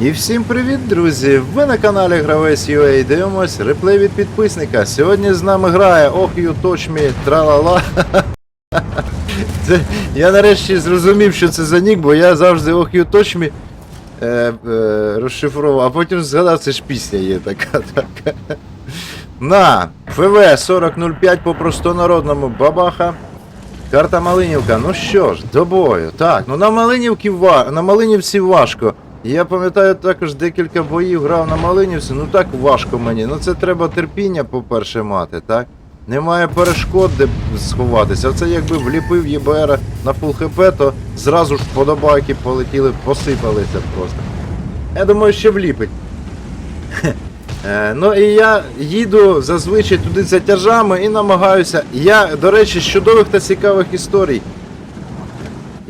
І всім привіт, друзі! Ви на каналі Гравець UA дивимось реплей від підписника. Сьогодні з нами грає Ох You Touch Me Тралала. Це, я нарешті зрозумів, що це за нік, бо я завжди Ох You Touch Me е, е, розшифрував, а потім згадав, це ж пісня є така. така. На ФВ 4005 по простонародному бабаха. Карта Малинівка, ну що ж, до бою. Так, ну на Малинівці, на Малинівці важко. Я пам'ятаю також декілька боїв грав на Малинівці, ну так важко мені. Ну це треба терпіння, по-перше, мати, так? Немає перешкод, де сховатися. Це якби вліпив ЄБР на фул хп, то зразу ж подобайки полетіли, посипалися просто. Я думаю, ще вліпить. Е, Ну і я їду зазвичай туди за тяжами і намагаюся. Я, до речі, з чудових та цікавих історій.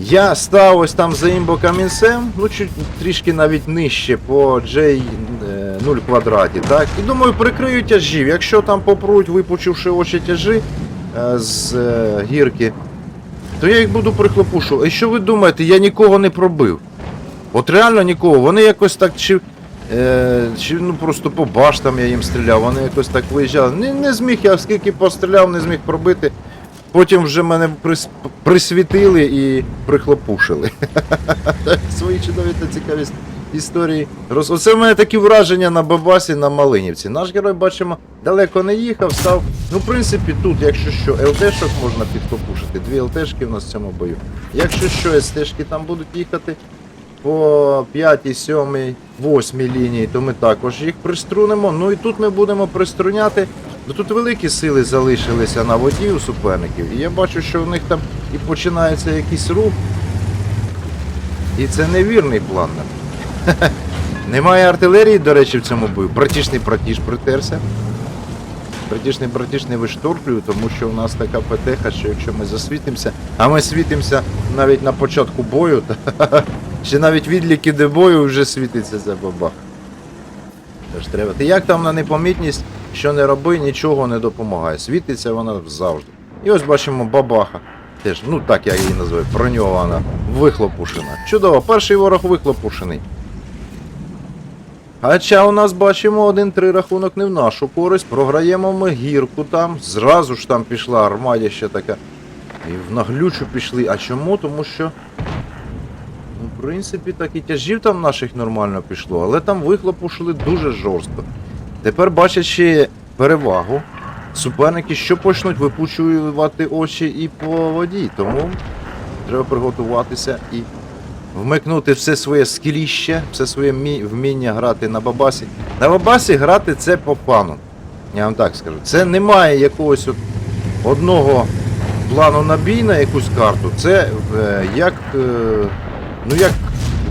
Я став ось там за імбо камінцем, ну чуть трішки навіть нижче по J0 квадраті, так? І думаю, прикрию тяжів. Якщо там попруть, випучивши очі тяжі е, з е, гірки, то я їх буду прихлопушувати. І що ви думаєте, я нікого не пробив? От реально нікого. Вони якось так чи. Е, чи ну просто по баштам я їм стріляв, вони якось так виїжджали. Не, не зміг я, скільки постріляв, не зміг пробити. Потім вже мене прис, присвітили і прихлопушили. Свої чудові та цікаві історії. Роз... Оце в мене такі враження на Бабасі, на Малинівці. Наш герой, бачимо, далеко не їхав, став. Ну, в принципі, тут, якщо що, ЛТшок можна підхлопушити. Дві ЛТшки в нас в цьому бою. Якщо що, СТшки там будуть їхати по 5, 7, 8 лінії, то ми також їх приструнемо. Ну і тут ми будемо приструняти. Ну тут великі сили залишилися на воді у суперників. І я бачу, що в них там і починається якийсь рух. І це невірний план. Немає артилерії, до речі, в цьому бою. Братішний братіш притерся. Братішний братіш не виштовхую, тому що у нас така ПТХ, що якщо ми засвітимося, а ми світимося навіть на початку бою, то ще навіть відліки де бою вже світиться ця баба. Тож треба. Ти як там на непомітність, що не роби, нічого не допомагає. Світиться вона завжди. І ось бачимо бабаха. Теж, ну так я її називаю, броньована, вихлопушена. Чудово, перший ворог вихлопушений. Хоча у нас бачимо один-три рахунок не в нашу користь. Програємо ми гірку там. Зразу ж там пішла армадя ще така. І в наглючу пішли. А чому? Тому що. Ну, в принципі, так і тяжів там наших нормально пішло, але там вихлопушили дуже жорстко. Тепер бачачи перевагу, суперники що почнуть випучувати очі і по воді. Тому треба приготуватися і вмикнути все своє скіліще, все своє вміння грати на бабасі. На бабасі грати це по фану. Я вам так скажу. Це немає якогось от одного плану на бій на якусь карту. Це е, як. Е, ну як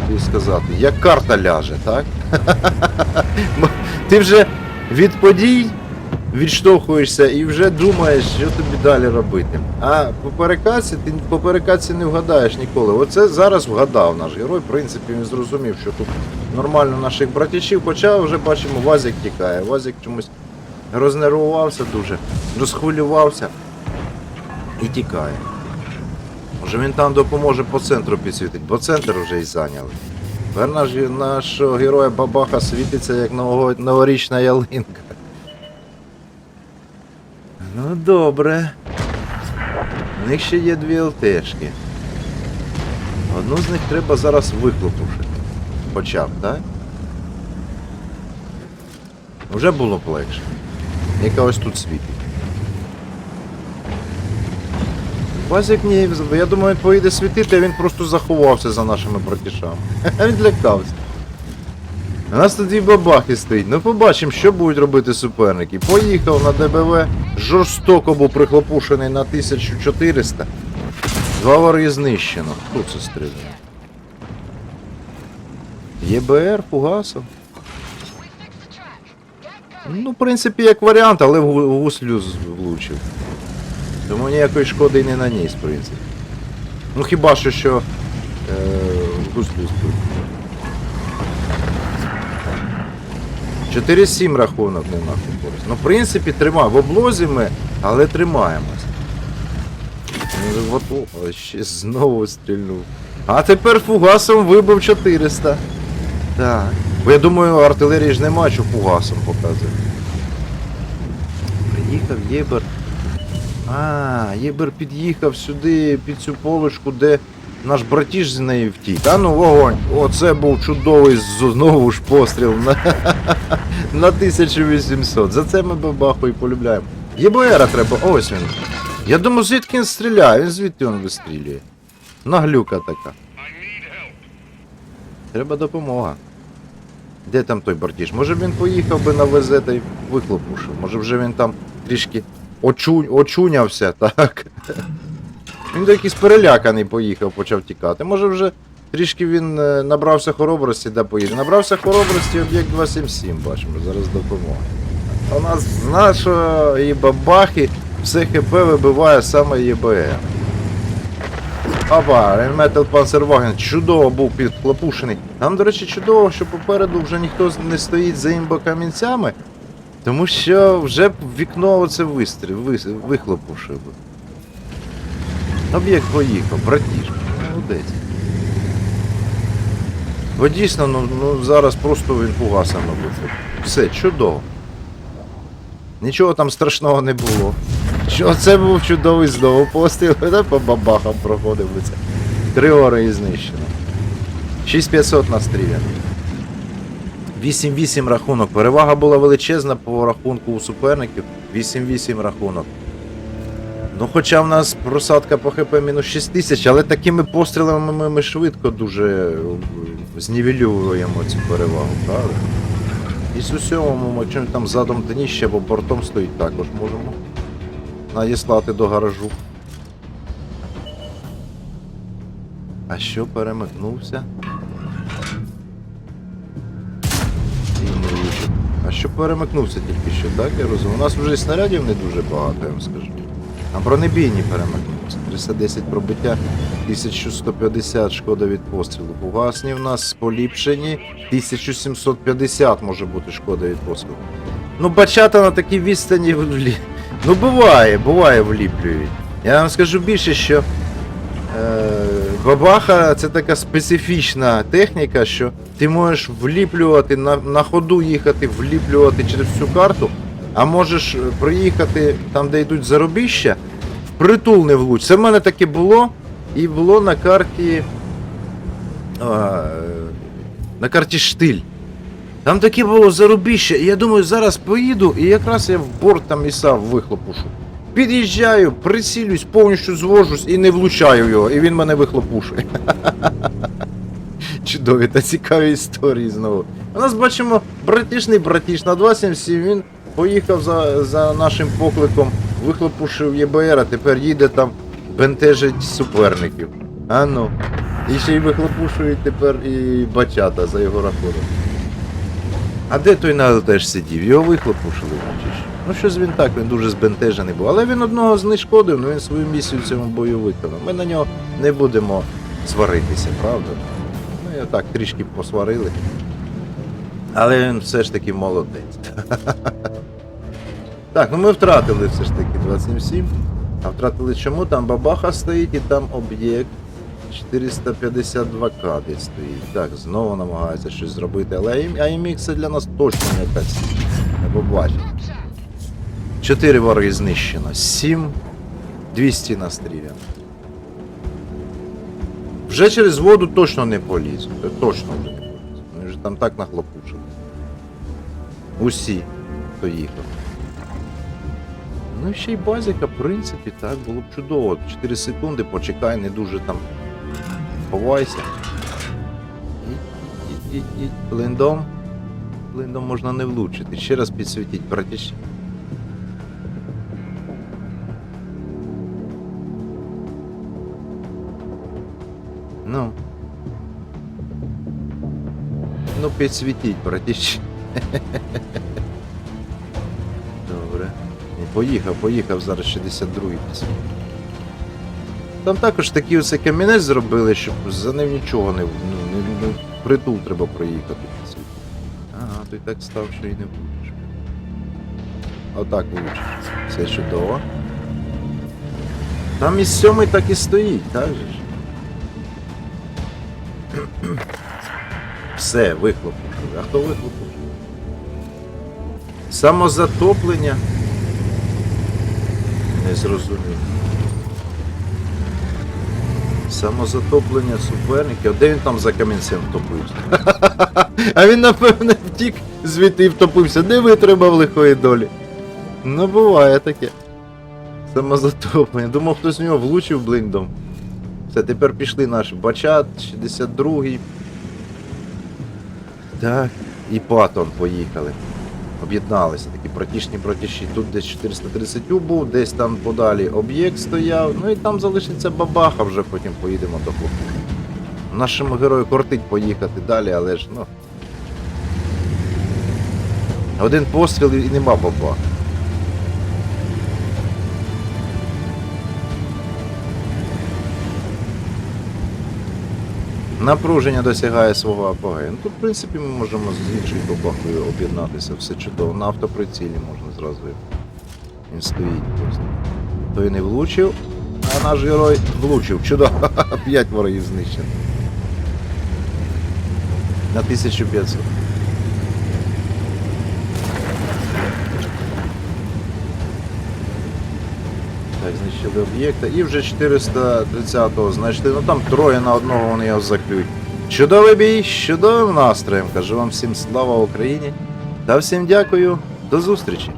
тобі сказати, як карта ляже, так? Ти вже від подій відштовхуєшся і вже думаєш, що тобі далі робити. А по перекаці ти по перекаці не вгадаєш ніколи. Оце зараз вгадав наш герой. В принципі, він зрозумів, що тут нормально наших братічів, хоча вже бачимо, Вазик тікає. Вазик чомусь рознервувався дуже, розхвилювався і тікає. Може він там допоможе по центру підсвітить, бо центр вже й зайняли. Тепер наш, нашого героя Бабаха світиться як новорічна ялинка. Ну добре. У них ще є дві ЛТшки. Одну з них треба зараз вихлопушити. Хоча б, так? Вже було б легше. Яка ось тут світить. Вазик ні, я думаю, він поїде світити, а він просто заховався за нашими братішами. Він лякався. У нас тут дві бабахи стоїть. Ну побачимо, що будуть робити суперники. Поїхав на ДБВ, жорстоко був прихлопушений на 1400. Два вори знищено. Хто це стріляє? ЄБР, Фугасов. Ну, в принципі, як варіант, але в гуслю влучив. Тому ніякої шкоди й не наніс, в принципі. Ну хіба що що е, гуслю 4-7 рахунок не нашу користь. Ну, в принципі, тримаємо. В облозі ми, але тримаємось. Ну, от, о, ще знову стрільнув. А тепер фугасом вибив 400. Так. Бо я думаю, артилерії ж нема, що фугасом показує. Приїхав Єбер. А, Єбер під'їхав сюди, під цю полочку, де наш братіж з неї втік. А ну вогонь! Оце був чудовий знову ж постріл на, на 1800. За це ми бабаху і полюбляємо. ЄБРа треба, ось він. Я думаю, звідки він стріляє, він звідти він вистрілює. Наглюка така. Треба допомога. Де там той братіж? Може він поїхав би на ВЗ та й вихлопушив. Може вже він там трішки очу... очунявся, так? Він якийсь переляканий поїхав, почав тікати. Може вже трішки він е, набрався хоробрості, де поїде. Набрався хоробрості об'єкт 277, бачимо, зараз допомога. У нас з нашої бабахи все ХП вибиває саме ЄБР. Опа, Rheinmetall Panzerwagen чудово був підхлопушений. Нам, до речі, чудово, що попереду вже ніхто не стоїть за імбокамінцями, тому що вже вікно оце вистріл, вис, вихлопушив. Об'єкт поїхав, братіж, молодець. Бо дійсно, ну, ну зараз просто він фугасами вихлоп. Все, чудово. Нічого там страшного не було. Що це був чудовий знову постріл, та по бабахам проходив би це. Три ори і знищено. 6500 настріляно. 8-8 рахунок. Перевага була величезна по рахунку у суперників. 8-8 рахунок. Ну, хоча в нас просадка по ХП мінус 6 тисяч, але такими пострілами ми, ми швидко дуже е, знівелюємо цю перевагу, правда? І з усьому, ми чим там задом дніще або бортом стоїть, також можемо надіслати до гаражу. А що перемикнувся? Перемикнувся тільки що, так? Я розумію. У нас вже і снарядів не дуже багато, я вам скажу. А бронебійні перемикнувся. 310 пробиття, 1150 шкода від пострілу. Фугасні в нас поліпшені. 1750 може бути шкода від пострілу. Ну, бачата на такій відстані влі... Ну буває, буває вліплюють. Я вам скажу більше, що е, бабаха це така специфічна техніка, що ти можеш вліплювати на, на ходу їхати, вліплювати через всю карту, а можеш е, проїхати там, де йдуть заробіща, впритул не влуч. Це в мене таке було, і було на карті. е, на карті штиль. Там таке було зарубіще, і я думаю, зараз поїду, і якраз я в борт там і сам вихлопушу. Під'їжджаю, прицілюсь, повністю звожусь і не влучаю його, і він мене вихлопушує. Чудові та цікаві історії знову. У нас бачимо братішний братіш на 277, він поїхав за, за нашим покликом, вихлопушив ЄБР, а тепер їде там, бентежить суперників. А ну. І ще й вихлопушують тепер і бачата за його рахунок. А де той надо теж сидів? Його вихлопушили? Ну щось він так, він дуже збентежений був. Але він одного знешкодив, ну він свою місію в цьому бою виконав. Ми на нього не будемо сваритися, правда? Ну я так трішки посварили. Але він все ж таки молодець. Так, ну ми втратили все ж таки 277. А втратили чому? Там бабаха стоїть і там об'єкт 452к десь стоїть. Так, знову намагається щось зробити, але AMX це для нас точно не якась. Не побачить. 4 вороги знищено. 7 200 настріляно. Вже через воду точно не полізу. Точно вже не полізу. Вони вже там так нахлопушили. Усі, хто їхав. Ну і ще й базіка, в принципі, так, було б чудово. 4 секунди, почекай, не дуже там ховайся. І, і, і, і блиндом. Блиндом можна не влучити. Ще раз підсвітіть, братіш. Ну. Ну, підсвітіть, братіш. Добре. Поїхав, поїхав зараз 62-й підсвітить. Там також такий оце камінець зробили, щоб за ним нічого не, ну, не, не притул треба проїхати. Ага, той так став, що і не влучиш. Отак влучиш. Все чудово. Там із сьомий так і стоїть, так же ж? Все, вихлоп. А хто вихлоп? Самозатоплення. Не зрозумів. Самозатоплення суперників. Де він там за камінцем втопився? А він, напевне, втік звідти і втопився. Не витримав лихої долі. Ну, буває таке. Самозатоплення. Думав, хтось в нього влучив блиндом. Все, тепер пішли наші бачат, 62-й. Так, і Патон поїхали. Об'єдналися такі братішні братіші. Тут десь 430 був, десь там подалі об'єкт стояв, ну і там залишиться бабаха, вже потім поїдемо до хлопців. Нашому герою кортить поїхати далі, але ж ну. Один постріл і нема бабаха. Напруження досягає свого апогею. Ну, тут, в принципі, ми можемо з іншою бабахою об'єднатися, все чудово. На автоприцілі можна зразу. Він стоїть просто. Той не влучив, а наш герой влучив. Чудово. П'ять ворогів знищено. На 1500. Знищили об'єкта. І вже 430-го знайшли. Ну там троє на одного вони його заклюють. Чудовий бій, чудовим настроєм. Кажу вам всім слава Україні. Та всім дякую. До зустрічі.